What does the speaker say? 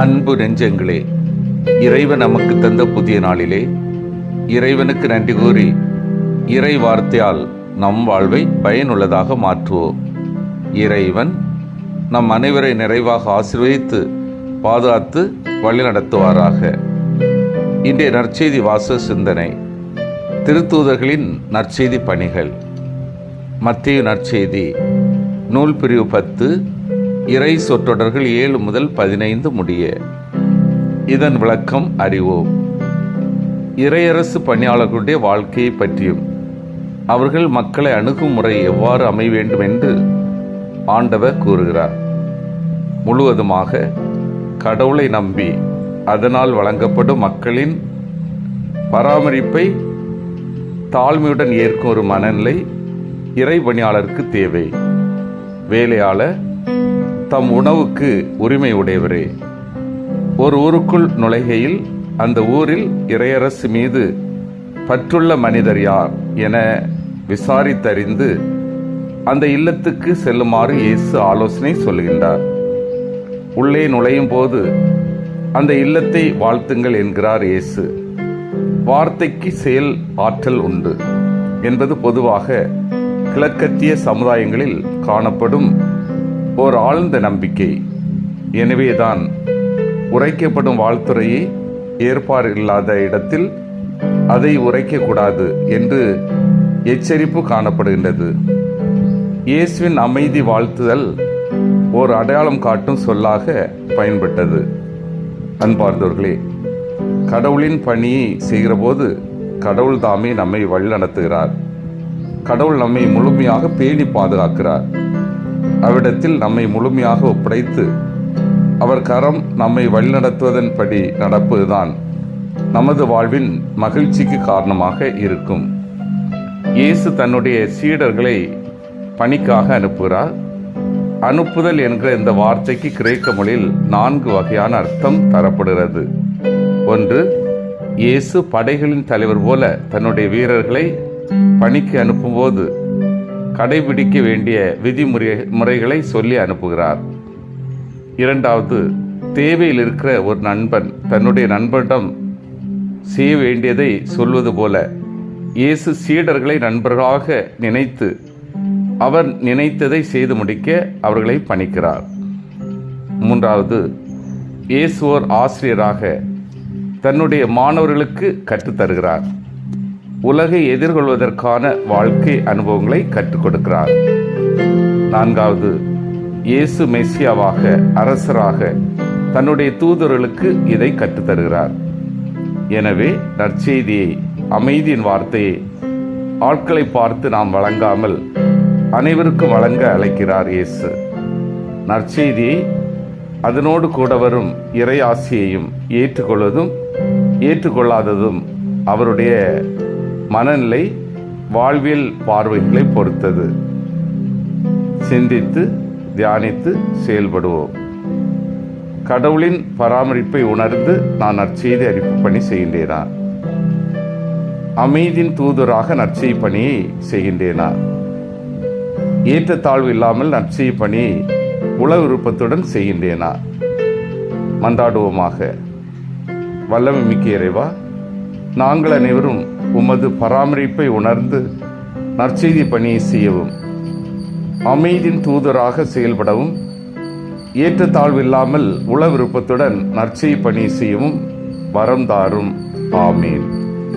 அன்பு நெஞ்சங்களே இறைவன் நமக்கு தந்த புதிய நாளிலே இறைவனுக்கு நன்றி கூறி இறை வார்த்தையால் நம் வாழ்வை பயனுள்ளதாக மாற்றுவோம். இறைவன் நம் அனைவரை நிறைவாக ஆசிர்வதித்து பாதுகாத்து வழிநடத்துவாராக இன்றைய நற்செய்தி வாச சிந்தனை திருத்தூதர்களின் நற்செய்தி பணிகள். மத்திய நற்செய்தி நூல் பிரிவு பத்து இறை சொற்றொடர்கள் ஏழு முதல் பதினைந்து முடிய. இதன் விளக்கம் அறிவோம். இறையரசு பணியாளர்களுடைய வாழ்க்கையை பற்றியும் அவர்கள் மக்களை அணுகும் முறை எவ்வாறு அமைய வேண்டும் என்று ஆண்டவர் கூறுகிறார். முழுவதுமாக கடவுளை நம்பி அதனால் வழங்கப்படும் மக்களின் பராமரிப்பை தாழ்மையுடன் ஏற்கும் ஒரு மனநிலை இறை பணியாளருக்கு தேவை. வேலையாளர் தம் உணவுக்கு உரிமை உடையவரே ஒரு ஊருக்குள் நுழைகையில் அந்த ஊரில் இறையரசு மீது பற்றுள்ள மனிதர் யார் என விசாரித்தறிந்து அந்த இல்லத்துக்கு செல்லுமாறு இயேசு ஆலோசனை சொல்கின்றார் உள்ளே நுழையும் போது அந்த இல்லத்தை வாழ்த்துங்கள் என்கிறார் இயேசு. வார்த்தைக்கு செயல் ஆற்றல் உண்டு என்பது பொதுவாக கிழக்கத்திய சமுதாயங்களில் காணப்படும் ஓர் ஆழ்ந்த நம்பிக்கை. எனவேதான் உரைக்கப்படும் வாழ்த்துறையை ஏற்பாடு இல்லாத இடத்தில் அதை உரைக்கக்கூடாது என்று எச்சரிப்பு காணப்படுகின்றது. இயேசுவின் அமைதி வாழ்த்துதல் ஓர் அடையாளம் காட்டும் சொல்லாக பயன்பட்டது. அன்பார்ந்தவர்களே கடவுளின் பணியை செய்கிறபோது கடவுள் தாமே நம்மை வழிநடத்துகிறார். கடவுள் நம்மை முழுமையாக பேணி பாதுகாக்கிறார். அவ்விடத்தில் நம்மை முழுமையாக ஒப்படைத்து அவர் கரம் நம்மை வழிநடத்துவதன்படி நடப்பதுதான் நமது வாழ்வின் மகிழ்ச்சிக்கு காரணமாக இருக்கும். இயேசு தன்னுடைய சீடர்களை பணிக்காக அனுப்புகிறார். அனுப்புதல் என்கிற இந்த வார்த்தைக்கு கிரேக்க மொழியில் நான்கு வகையான அர்த்தம் தரப்படுகிறது. ஒன்று இயேசு படைகளின் தலைவர் போல தன்னுடைய வீரர்களை பணிக்கு அனுப்பும்போது கடைபிடிக்க வேண்டிய விதிமுறை முறைகளை சொல்லி அனுப்புகிறார். இரண்டாவது தேவையில் இருக்கிற ஒரு நண்பன் தன்னுடைய நண்பனிடம் செய்ய வேண்டியதை சொல்வது போல இயேசு சீடர்களை நண்பர்களாக நினைத்து அவர் நினைத்ததை செய்து முடிக்க அவர்களை பணிக்கிறார். மூன்றாவது இயேசுவோர் ஆசிரியராக தன்னுடைய மாணவர்களுக்கு கற்றுத்தருகிறார். உலகை எதிர்கொள்வதற்கான வாழ்க்கை அனுபவங்களை கற்றுக் கொடுக்கிறார். நான்காவது இயேசு மெஸ்ஸியாவாக அரசராக தன்னுடைய தூதர்களுக்கு இதை கற்றுத்தருகிறார் எனவே நற்செய்தியை அமைதியின் வார்த்தையை ஆட்களை பார்த்து நாம் வழங்காமல் அனைவருக்கும் வழங்க அழைக்கிறார் இயேசு. நற்செய்தியை அதனோடு கூட வரும் இறையாசியையும் ஏற்றுக்கொள்வதும் ஏற்றுக்கொள்ளாததும் அவருடைய மனநிலை வாழ்வியல் பார்வைகளை பொறுத்தது. சிந்தித்து தியானித்து செயல்படுவோம். கடவுளின் பராமரிப்பை உணர்ந்து நான் நற்செய்தி அறிப்பு பணி செய்கின்றேனா அமைதியின் தூதராக நற்செய் பணியை செய்கின்றேனா ஏற்றத்தாழ்வு இல்லாமல் நற்செய் பணியை உள விருப்பத்துடன் செய்கின்றேனா மன்றாடுவோமாக. வல்லமை மிக்க இறைவா நாங்கள் அனைவரும் உமது பராமரிப்பை உணர்ந்து நற்செய்தி பணியை செய்யவும் அமைதியின் தூதராக செயல்படவும் ஏற்றத்தாழ்வில்லாமல் உள விருப்பத்துடன் நற்செய் பணி செய்யவும் வரம் தாரும். ஆமீன்.